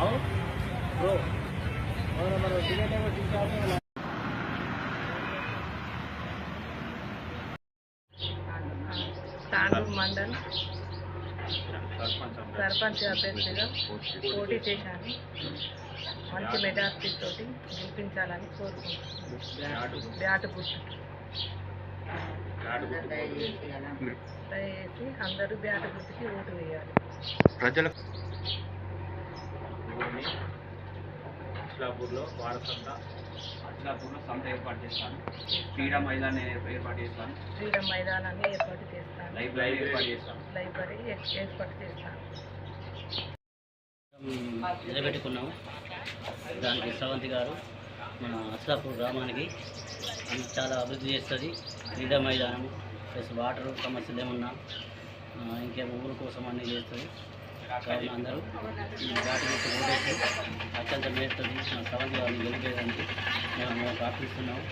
Bro మరి ticket ఏమో తీసుకురావాలి తాండూరు మండల్ సర్పంచ్ అభ్యర్థిగా పోటీ చేశాను. మంచి మెజార్టీ తోటి గెలిపించాలని కోరుకుంటున్నాను. బ్యాట్ గుర్తు. దయచేసి అందరూ బ్యాట్ గుర్తుకి ఓటు వేయాలి. ప్రజలకు ఇస్లాపూర్లో వారసంత అచ్చిలాపూర్లో సంత ఏర్పాటు చేస్తాను. క్రీడా మైదానం ఏర్పాటు చేస్తాను. క్రీడా మైదానాన్ని ఏర్పాటు చేస్తాను. లైబ్రరీ ఏర్పాటు చేస్తాను. లైబ్రరీ ఏర్పాటు చేస్తాను. నిలబెట్టుకున్నాము. దానికి శ్రవంతి గారు మన అస్లాపూర్ గ్రామానికి చాలా అభివృద్ధి చేస్తుంది. క్రీడా మైదానం ప్లస్ వాటర్ సమస్యలు ఏమన్నా ఇంకేమో ఊరు కోసం అన్నీ చేస్తుంది. అందరూ వాటి గురించి అత్యంత మన శ్రవంతి గారిని గెలిపేయడానికి మేము మేము ప్రార్థిస్తున్నాము